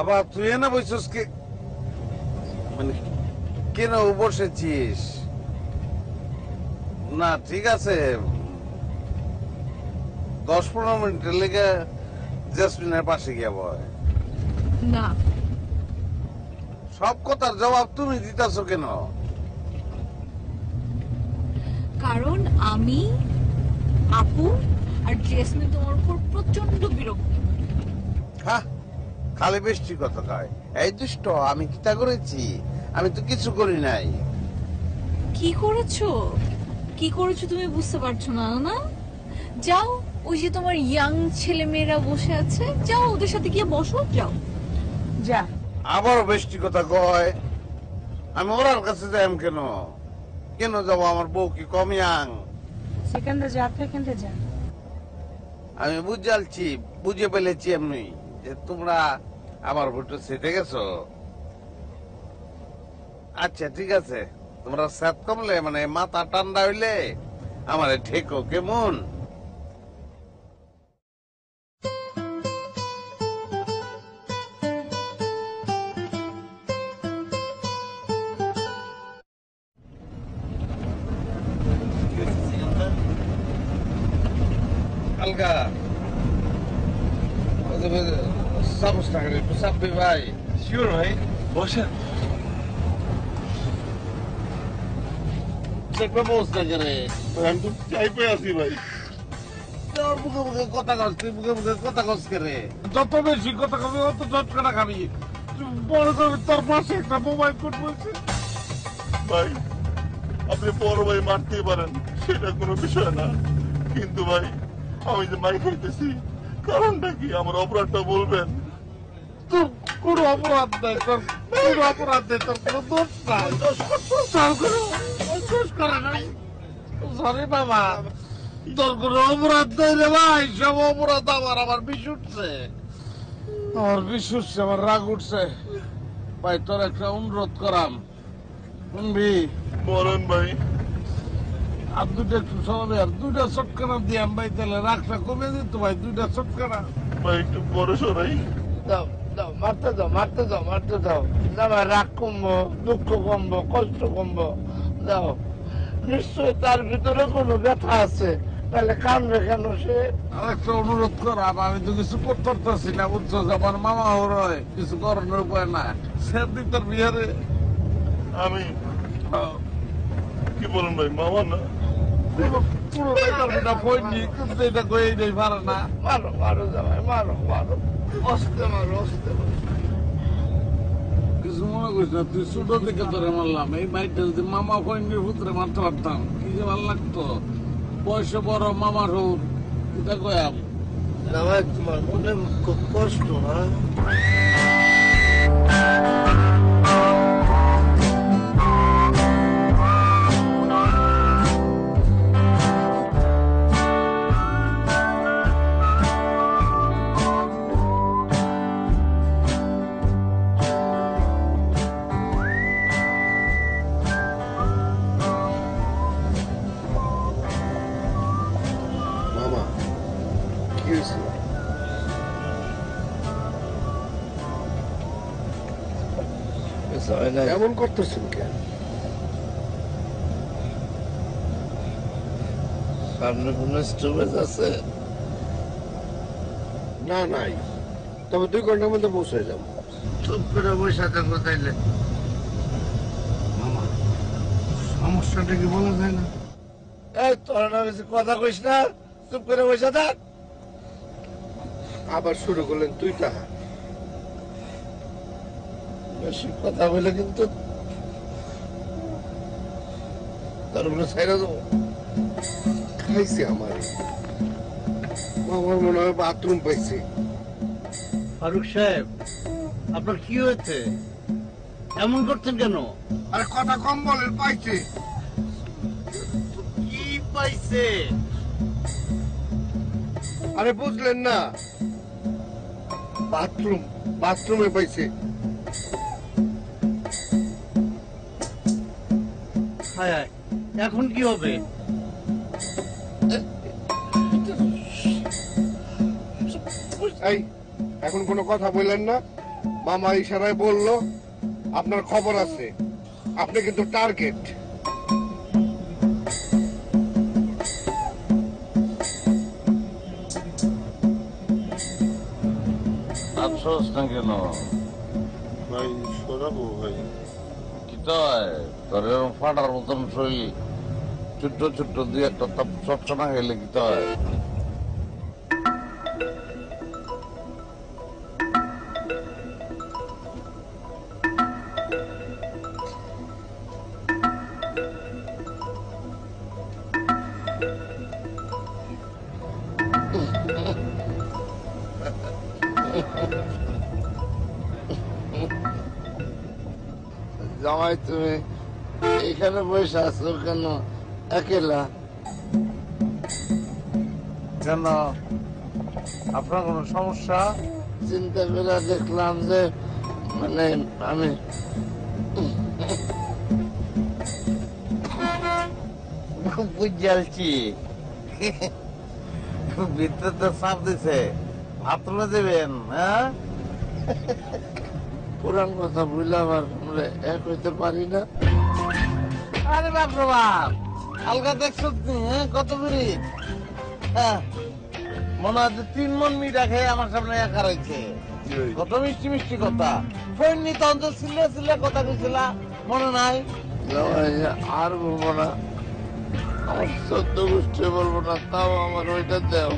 আবার তুই এনে বসছিস কে? মানে কেন বসেছিস? না ঠিক আছে। দশ পনেরো মিনিটের লেগে জেসমিনের পাশে গিয়া বয়। না। সব কথার জবাব তুমি দিতেছ কেন? কারণ আমি আপু আর জেসমিন তোমার উপর প্রচণ্ড বিরক্ত। হ্যাঁ খালি বেশি কথা কয় এই দুষ্ট আমি কি তা করেছি? আমি তো কিছু করি নাই। কি করেছ? কি করেছ তুমি বুঝতে পারছ না না? যাও ওই যে তোমার ইয়াং ছেলে মেয়েরা বসে আছে যাও ওদের সাথে গিয়ে বসো যাও। যা। আবার বেশি কথা কয়? আমি ওরার কাছে যাই কেন? কেন যাব? আমার বউ কি কম ইয়াং সেখানটা যা সেখানটা যা। আমি বুঝালছি বুঝে ফেলেছি এমনি। যে তোমরা আমার ভোটে সেটে গেছো? আচ্ছা ঠিক আছে। তোমরা স্যাত কমলে মানে মাথা ঠান্ডা হইলে আমার ঠেকো, কেমন? আলগা একটু চাপবি ভাই। শিওর ভাই বসেন। চেকবে ব্যবস্থা করে আমি তো চাই পেয়ে আছি ভাই। তোর মুখে মুখে কথা কস তুই মুখে মুখে কথা কস করে যত বেশি কথা কবি অত চটকানা খাবি। বড় করবি তোর পাশে একটা মোবাইল কোড বলছে। ভাই আপনি বড় ভাই মারতেই পারেন সেটা কোনো বিষয় না। কিন্তু ভাই আমি যে মাই খাইতেছি কারণটা কি আমার অপরাধটা বলবেন? তোর কোনো অপরাধ নাই তোর কোনো অপরাধ নেই তোর কোনো দোষ নাই। তোর কোনো দোষ করে নাই। সরি বাবা তোর কোনো অপরাধ নেই রে ভাই সব অপরাধ আমার আমার বিষ উঠছে। আমার বিষ উঠছে আমার রাগ উঠছে। ভাই তোর একটা অনুরোধ করাম। শুনবি? বলেন ভাই। আর দুইটা একটু আর দুইটা চটকানা দিয়াম ভাই তাহলে রাগটা কমে দিত ভাই দুইটা চটকানা ভাই একটু বড় সরাই। দাও দাও মারতে দাও মারতে দাও মারতে দাও আমার রাগ কমবো দুঃখ কমবো কষ্ট কমবো। দাও নিশ্চয় তার ভিতরে কোনো ব্যথা আছে। তাহলে কানবে কেন সে? আর একটা অনুরোধ করাম আমি তো কিছু করতে পারতেছি না বুঝছ? আমার মামা হরয় কিছু করানোর উপায় না সেদিন তোর বিহারে আমি কি বলেন ভাই মামা না? না মারো মারো জামাই মারো মারো অস্তে মারো অস্তে মারো কিছু মনে করিস না তুই ছোট থেকে তোরে মারলাম এই মাইটা যদি মামা ফোননির পুত্রে মারতে পারতাম কি যে ভালো লাগতো বয়সে বড় মামার হোক এটা কয়াম তোমার মনে খুব কষ্ট হ্যাঁ এমন করতেছেন কেন? সামনে কোনো স্টপেজ আছে? না নাই। তবে দুই ঘণ্টার মধ্যে পৌঁছে যাব। চুপ করে বসে থাকো তাইলে মামা সমস্যাটা কি বলা যায় না? এই তোরা না বেশি কথা কইস না। চুপ করে বসে থাক। আবার শুরু করলেন তুই টাকা বেশি কথা বলে কিন্তু তোর উপরে ছাইরা খাইছে আমার। আমার মনে হয় বাথরুম পাইছে। ফারুক সাহেব আপনার কি হয়েছে? এমন করছেন কেন? আরে কথা কম বলেন পাইছে। কি পাইছে? আরে বুঝলেন না। বাথরুম বাথরুমে পাইছে। হায় হায় এখন কি হবে? এই এখন কোনো কথা বললেন না। মামা ইশারায় বলল আপনার খবর আছে। আপনি কিন্তু টার্গেট। আফসোস না কেন? ভাই সরাবো ভাই। তয় তোর ফাটার মতন শরীর ছোট্ট ছোট্ট দুই একটা সবসময় লিখতে হয় বসে আছো কেন? একেলা। কেন? আপনার কোনো সমস্যা? চিন্তা করে দেখলাম যে মানে আমি বুঝালছি। ভিতরে তো চাপ দিছে। ভাত তুলে দেবেন হ্যাঁ? পুরান কথা বুঝলে আবার আমরা এক হইতে পারি না। আরে বাপ রে বাপ। হালকা দেখছ তুমি, হ্যাঁ কত করে হ্যাঁ মনে হচ্ছে তিন মন মিঠা খেয়ে আমার সামনে একা রয়েছে। কত মিষ্টি মিষ্টি কথা। ফোন নি তখন তো সিলে সিলে কথা কইছিলা মনে নাই? আর বলব না। আমার সদ্য গোষ্ঠী বলব না তাও আমার ওইটা দেও।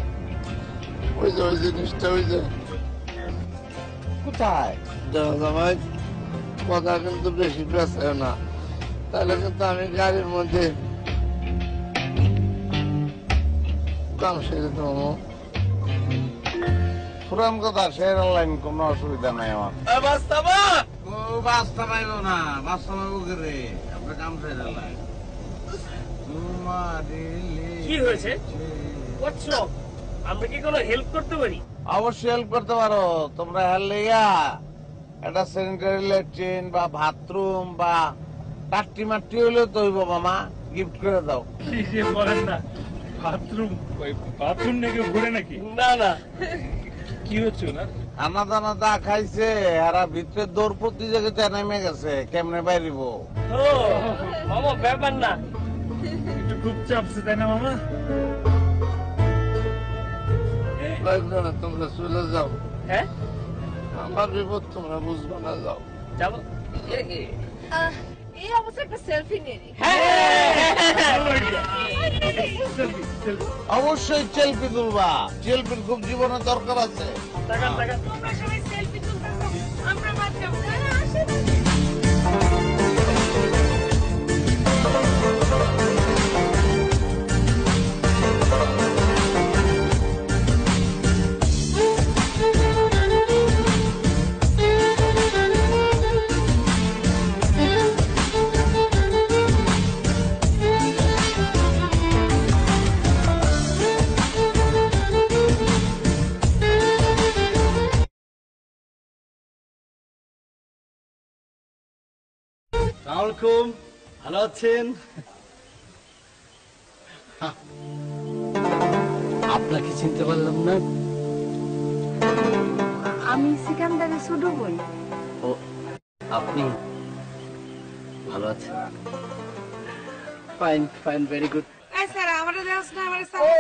ওই যে ওই জিনিসটা ওই যে। কোথায়? দেও জামাই কথা কিন্তু বেশি পেঁচায় না। তাহলে কিন্তু আমি গাড়ির মধ্যে কাম সেরে দেবো। পুরান কথা শেয়ার লাইন কোনো অসুবিধা নাই আমার। ও বাস্তা না বাস্তা করে আপনার কাম শেয়ার লাইন কি হয়েছে? আমরা কি কোনো হেল্প করতে পারি? অবশ্যই হেল্প করতে পারো। তোমরা হেললেইয়া একটা স্যানিটারি ল্যাট্রিন বা বাথরুম বা টাট্টি মাট্টি হলেও তো হইব মামা। গিফট করে দাও। কি যে বলেন না। বাথরুম বাথরুম নাকি ঘুরে নাকি? না না। কি হচ্ছে না আনা দানা দা খাইছে এরা ভিতরে দৌড় প্রতিযোগিতা নেমে গেছে কেমনে বাইরিব? ও মামা ব্যাপার না। একটু খুব চাপছে তাই না মামা? তোমরা চলে যাও। হ্যাঁ? আমার বিপদ তোমরা বুঝবে না যাও। যাব। এই অবস্থা একটা সেলফি নিয়ে নি। অবশ্যই চেলপি তুলবা। চেলপির খুব জীবনে দরকার আছে। টাকা টাকা তোমরা সবাই সেলফি তুলতে আমরা আসেন সালামালাইকুম ভালো আছেন? আপনাকে চিনতে পারলাম না। আমি সিকান্দারের ছোট বোন। ও আপনি ভালো আছেন? ফাইন ফাইন ভেরি গুড ও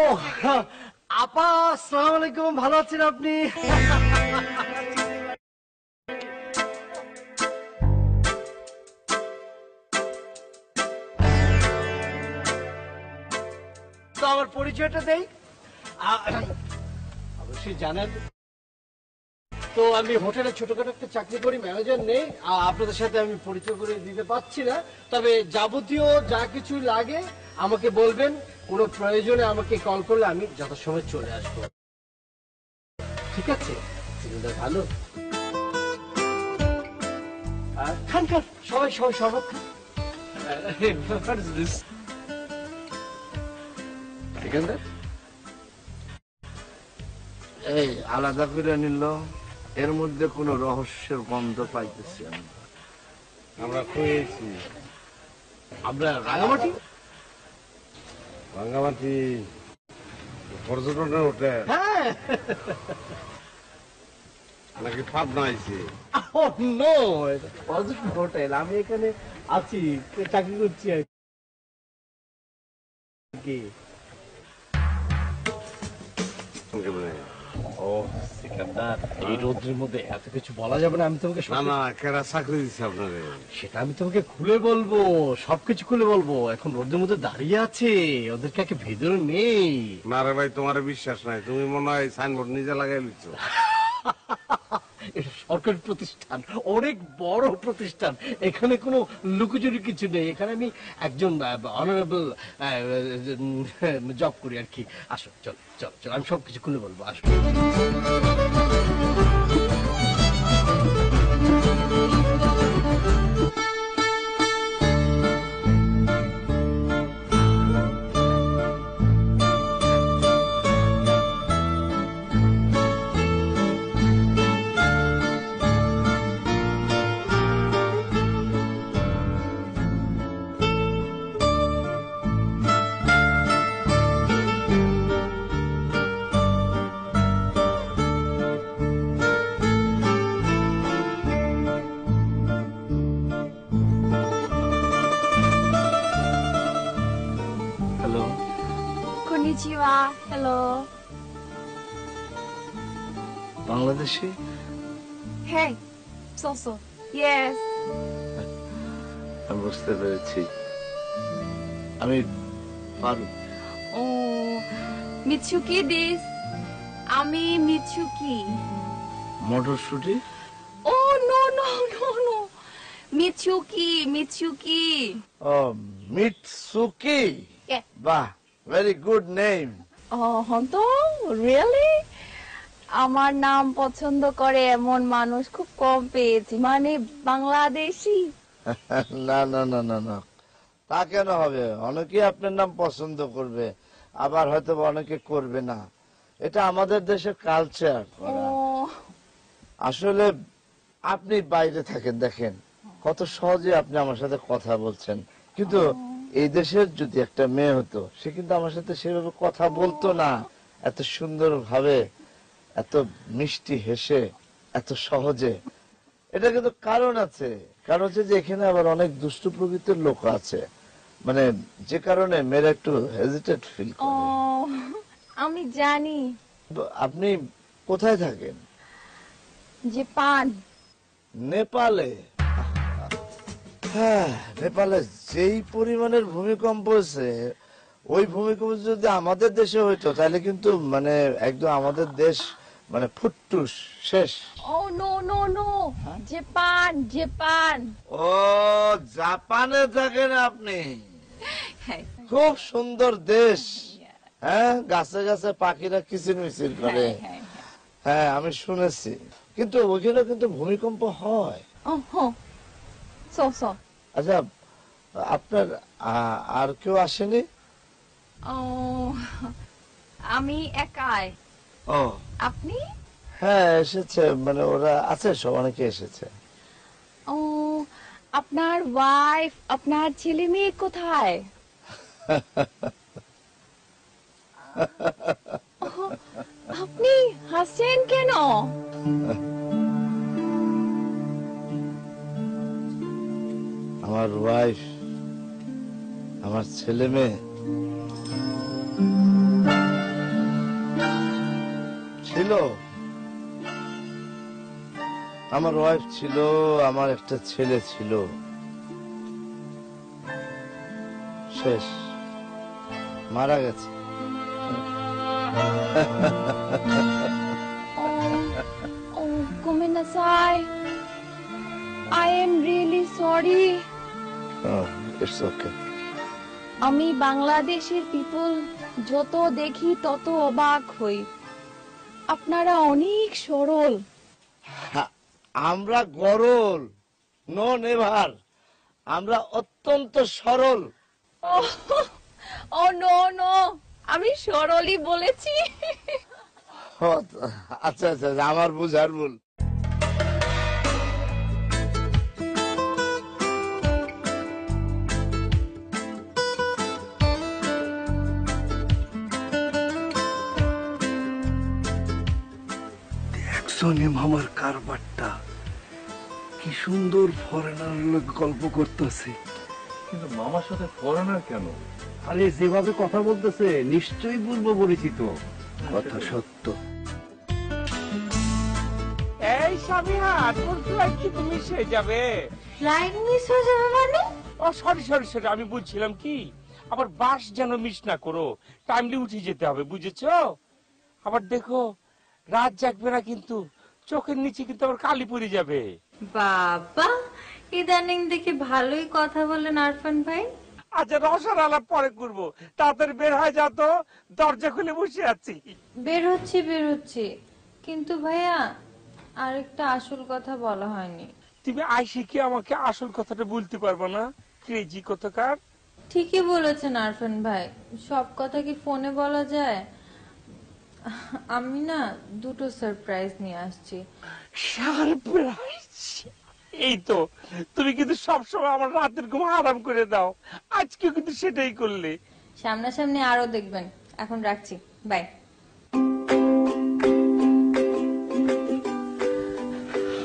আপা আসসালামু আলাইকুম ভালো আছেন আপনি? আমার পরিচয়টা দেই? অবশ্যই জানেন। তো আমি হোটেলে ছোটখাটো একটা চাকরি করি, ম্যানেজার নেই। আপনাদের সাথে আমি পরিচয় করে দিতে পারছি না। তবে যাবতীয় যা কিছু লাগে, আমাকে বলবেন। কোনো প্রয়োজনে আমাকে কল করলে আমি যথাসময় চলে আসব। ঠিক আছে? ভালো। খান খান, সবাই সবাই সবাই এই আলাদা করে নিল এর মধ্যে কোনো রহস্যের গন্ধ পাইতেছি আমি। আমরা খুঁজেছি। আমরা রাঙামাটি? রাঙ্গামাটি পর্যটনের হোটেল। হ্যাঁ। নাকি পাবনা আইছে? No hotel. আমি এখানে আছি চাকরি করছি আর কি। ও সিকান্দার। এই রোদ্রের মধ্যে এত কিছু বলা যাবে না আমি তোমাকে না না কেরা চাকরি দিচ্ছে আপনাদের? সেটা আমি তোমাকে খুলে বলব সবকিছু খুলে বলব। এখন রোদ্রের মধ্যে দাঁড়িয়ে আছে ওদেরকে একে ভেতরে নেই? না রে ভাই তোমার বিশ্বাস নাই। তুমি মনে হয় সাইনবোর্ড নিজে লাগাই লিখছো সরকারি প্রতিষ্ঠান, অনেক বড় প্রতিষ্ঠান। এখানে কোনো লুকোচুরি কিছু নেই। এখানে আমি একজন অনারেবল জব করি আর কি। আসো, চলো চলো চলো, আমি সবকিছু খুলে বলব, আসো। কনিচিওয়া হ্যালো বাংলাদেশি? হেই সোসো ইয়েস আমি বুঝতে পেরেছি। আমি পারু ও মিৎসুকি দিস। আমি মিৎসুকি মটরশুটি? ও no no no no Mitsuki Mitsuki ও Yeah. বাহ। ভেরি গুড নেম হতো রিয়েলি আমার নাম পছন্দ করে এমন মানুষ খুব কম পেয়েছি। মানে বাংলাদেশি? না না না না না। তা কেন হবে? অনেকে আপনার নাম পছন্দ করবে আবার হয়তো অনেকে করবে না। এটা আমাদের দেশের কালচার আসলে আপনি বাইরে থাকেন দেখেন। কত সহজে আপনি আমার সাথে কথা বলছেন। কিন্তু এই দেশের যদি একটা মেয়ে হতো সে কিন্তু আমার সাথে সেভাবে কথা বলতো না। এত সুন্দর ভাবে এত মিষ্টি হেসে এত সহজে। এটা কিন্তু কারণ আছে। কারণ হচ্ছে যে এখানে আবার অনেক দুষ্ট প্রকৃতির লোক আছে। মানে যে কারণে মেয়েরা একটু হেজিটেট ফিল করে। আমি জানি। আপনি কোথায় থাকেন? যে পান নেপালে। হ্যাঁ নেপালে যেই পরিমাণের ভূমিকম্প হয়েছে ওই ভূমিকম্প যদি আমাদের দেশে হইতো তাহলে কিন্তু মানে একদম আমাদের দেশ মানে ফুটটুস শেষ। ও no no no. Japan Japan. ও জাপানে থাকেন আপনি। হ্যাঁ। খুব সুন্দর দেশ। হ্যাঁ গাছে গাছে পাখিরা কিচির মিচির করে। হ্যাঁ হ্যাঁ। আমি শুনেছি। কিন্তু ওইখানে কিন্তু ভূমিকম্প হয়। ও হো সো সো আচ্ছা আপনার আর কেউ আসেনি? ও আমি একাই। ও। আপনি? হ্যাঁ এসেছে মানে ওরা আছে সব অনেকে এসেছে। ও আপনার ওয়াইফ আপনার ছেলে মেয়ে কোথায়? আপনি হাসছেন কেন? আমার ওয়াইফ আমার ছেলে মেয়ে। ছিল। আমার ওয়াইফ ছিল, আমার একটা ছেলে ছিল। শেষ। মারা গেছে। ও ও গোমেন্দাসাই I am really sorry it's okay আমি বাংলাদেশের পিপল যত দেখি তত অবাক হই। আপনারা অনেক সরল। আমরা গরল নো নেভার আমরা অত্যন্ত সরল। ও নো নো আমি সরলই বলেছি। আচ্ছা আচ্ছা আমার বুঝার ভুল। সনি মামার কারবারটা। কি সুন্দর ফরেনার লোক গল্প করতেছে। কিন্তু মামার সাথে ফরেনার কেন? আরে যেভাবে কথা বলতেছে নিশ্চয়ই পূর্ব পরিচিত। কথা সত্য। এই স্বামীহা তোর ফ্লাইট কি তুমি সে যাবে। ফ্লাইট মিস হয়ে যাবে মানে? ও সরি সরি সরি আমি বলছিলাম কি? আবার বাস যেন মিস না করো টাইমলি উঠে যেতে হবে বুঝেছ? আবার দেখো রাত জাগবে না কিন্তু। চোখের নিচে কিন্তু আবার কালি পড়ে যাবে। বাবা ইদানিং দেখি ভালোই কথা বলেন আরফান ভাই। আচ্ছা রসার আলাপ পরে করব। তাড়াতাড়ি বের হয়ে যা তো। দরজা খুলে বসে আছি। বের হচ্ছি বের হচ্ছি। কিন্তু ভাইয়া আরেকটা আসল কথা বলা হয়নি। তুমি আইসি কি আমাকে আসল কথাটা বলতে পারব না? ক্রেজি কথাকার? ঠিকই বলেছেন আরফান ভাই। সব কথা কি ফোনে বলা যায়? আমি না দুটো সারপ্রাইজ নিয়ে আসছি। সারপ্রাইজ এই তো তুমি কিন্তু সবসময় আমার রাতের ঘুম আরাম করে দাও। আজকে কিন্তু সেটাই করলে। সামনাসামনি আরও দেখবেন। এখন রাখছি। বাই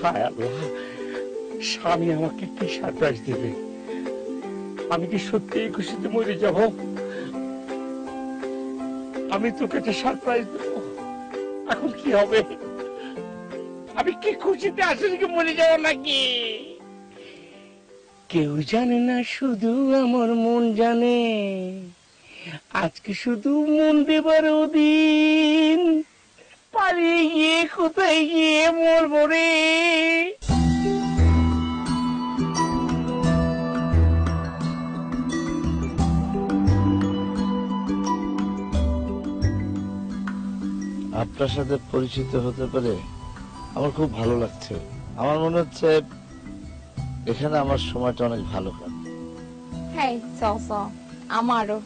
হায় আল্লাহ স্বামী আমাকে কি সারপ্রাইজ দেবে? আমি কি সত্যি খুশিতে মরে যাব? আমি তোকে একটা সারপ্রাইজ দেবো। এখন কি হবে? আমি কি খুশিতে আসলে কি মরে যাব নাকি? কেউ জানে না, শুধু আমার মন জানে। আজকে শুধু মন দেবার দিন পালিয়ে গিয়ে, কোথায় গিয়ে মরবো রে? আপনার সাথে পরিচিত হতে পেরে আমার খুব ভালো লাগছে। আমার মনে হচ্ছে এখানে আমার সময়টা অনেক ভালো কাটে। হ্যাঁ আমারও।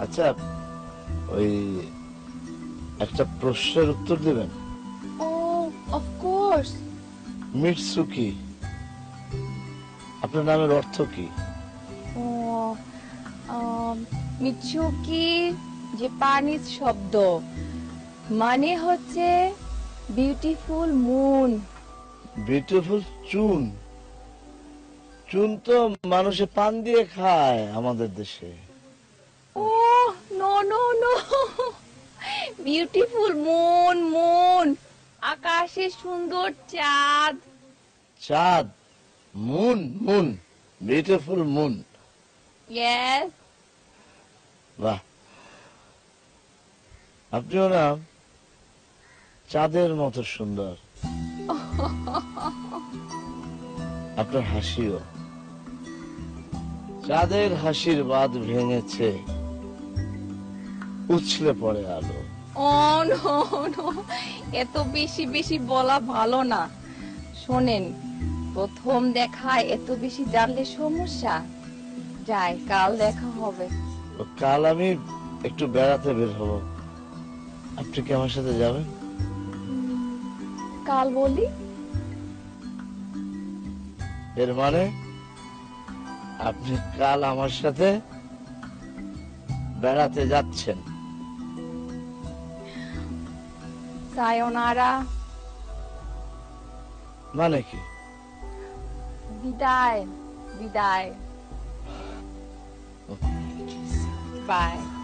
আচ্ছা ওই একটা প্রশ্নের উত্তর দেবেন? Oh of course Mitsuki. আপনার নামের অর্থ কি? ও মিচুকি জাপানিজ শব্দ। মানে হচ্ছে বিউটিফুল মুন বিউটিফুল চুন। চুন তো মানুষে পান দিয়ে খায় আমাদের দেশে। ও no no no beautiful moon moon আকাশে সুন্দর চাঁদ। চাঁদ। Moon moon beautiful moon yes বাহ। আপনিও না চাঁদের মতো সুন্দর। আপনার হাসিও। চাঁদের হাসির বাদ ভেঙেছে উছলে পড়ে আলো। এত বেশি বেশি বলা ভালো না। শোনেন প্রথম দেখায় এত বেশি জানলে সমস্যা। যাই কাল দেখা হবে। কাল আমি একটু বেড়াতে বের হব। আপনি কি আমার সাথে যাবেন? কাল বলি। এর মানে আপনি কাল আমার সাথে বেড়াতে যাচ্ছেন। সায়োনারা। মানে কি? বিদায় বিদায়। বাই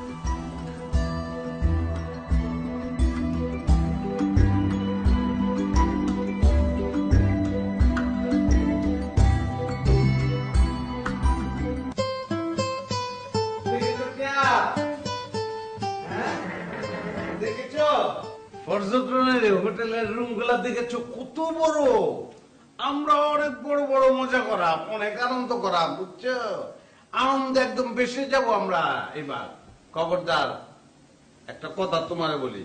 হোটেলের রুমগুলা দেখেছ কত বড়? আমরা অনেক বড় বড় মজা করা অনেক আনন্দ করা বুঝছ? আনন্দ একদম বেশি যাব আমরা এবার। খবরদার, একটা কথা তোমারে বলি।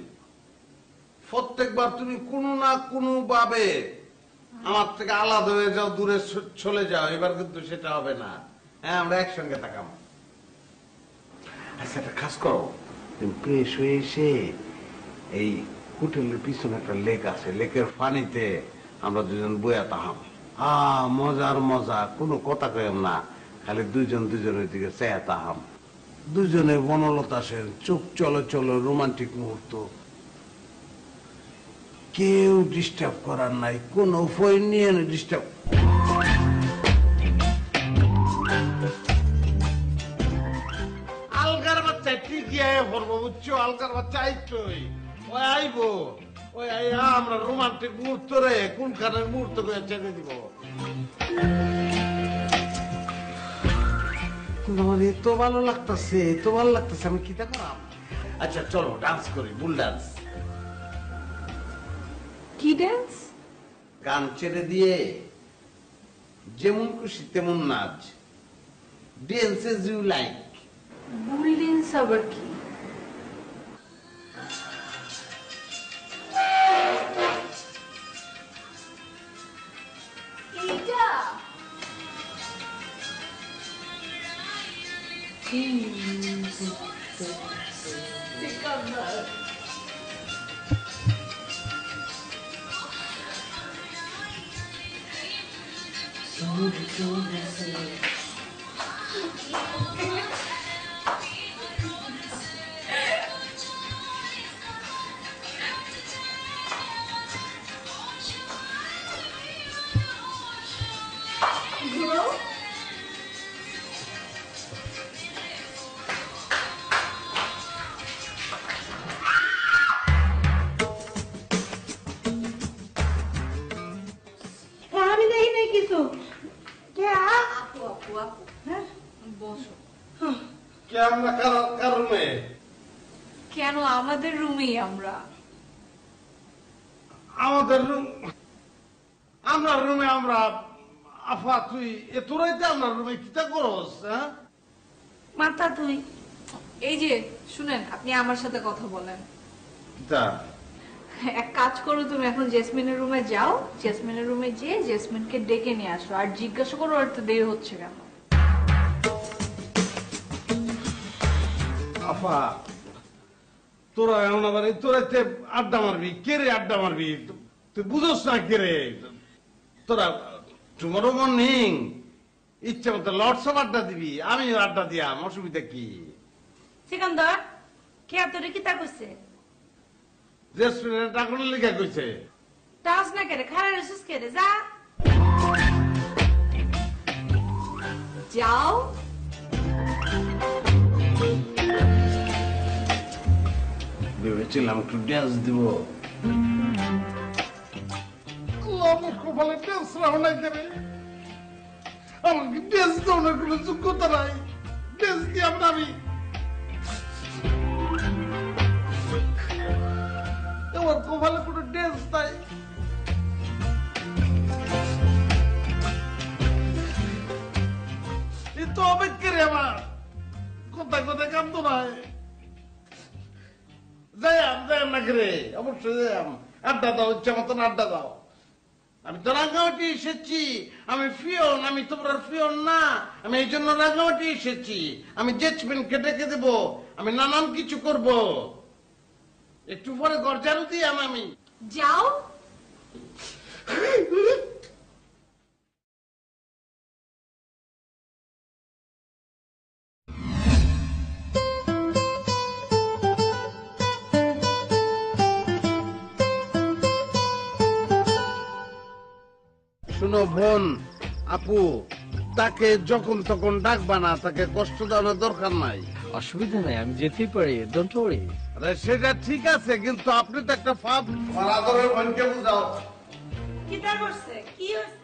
প্রত্যেকবার তুমি কোনো না কোনো ভাবে আমার থেকে আলাদা হয়ে যাও, দূরে চলে যাও, এবার কিন্তু সেটা হবে না। হ্যাঁ আমরা একসঙ্গে থাকাম। আচ্ছা একটা কাজ করো। তুমি এসে এই হোটেলের পিছনে একটা লেক আছে। লেকের পানিতে আমরা দুজন বইয়া তাহাম। আ মজার মজা, কোনো কথা কইম না। খালি দুজন দুজনের দিকে চেয়া তাহাম। দুজনে বনলতা সেন, চোখ চলো চলো রোমান্টিক মুহূর্ত। কেউ ডিস্টার্ব করার নাই, কোন উপায় নিয়ে ডিস্টার্ব আলগার বাচ্চা ঠিকই আয় ভরবো বুঝছ? আলগার বাচ্চা আইতই। ওই আইবো ওই আইয়া আমরা রোমান্টিক মুহূর্ত রে কোনখানের মুহূর্ত করে ছেড়ে দিব? আমার এত ভালো লাগতেছে এত ভালো লাগতেছে আমি কিটা করাম? আচ্ছা চলো ডান্স করি বুল ডান্স কি ড্যান্স গান ছেড়ে দিয়ে যেমন খুশি তেমন নাচ। ড্যান্স এজ ইউ লাইক বুল ড্যান্স আবার কি? আমি শুনেন আপনি আমার সাথে কথা বলেন। এক কাজ করো তুমি এখন জেসমিনের রুমে যাও। জেসমিনের রুমে যেয়ে জেসমিনকে ডেকে নিয়ে আসো। আর জিজ্ঞাসা করো আর তো দেরি হচ্ছে কেন? আফা তোরা এমন আবার তোরাইতে আড্ডা মারবি কে রে আড্ডা মারবি? তুই বুঝোস না কে রে? তোরা টুমরো মর্নিং ইচ্ছে মতো অফ আড্ডা দিবি আমি আড্ডা দিয়াম অসুবিধা কি? সিকান্দর কে তোরে কিতা কইছে? রেস্টুরেন্টে টাকুনের লিখা কইছে? টাস না কেরে খারাপ রেসুস কেরে যা। যাও। ভেবেছিলাম একটু ড্যান্স দিব। আমার কপালে ড্যান্স রাও নাই কেন আমাকে ড্যান্স দেওয়ার কোনো যোগ্যতা নাই। ড্যান্স দিয়ে আমরা আমি আমার কপালে কোনো তো অপেক্ষা রে আমার কোথায় কোথায় কাম করে অবশ্যই আড্ডা দাও মতন আড্ডা দাও। আমি তো রাঙ্গামাটি এসেছি। আমি ফিওন, আমি তোমরা ফিওন না। আমি এই জন্য রাঙ্গামাটি এসেছি। আমি জেচমেন্ট কেটে কে দেবো। আমি নানান কিছু করব। একটু পরে গরজারু দিয়াম আমি যাও। শুনো বোন আপু তাকে যখন তখন ডাকবা না তাকে কষ্ট দেওয়ার দরকার নাই। অসুবিধা নাই আমি যেতেই পারি ডোন্ট ওয়ারি সেটা ঠিক আছে কিন্তু আপনি তো একটা ফাপ আদরের বোনকে বুঝাও। কি করছে? কি হইছে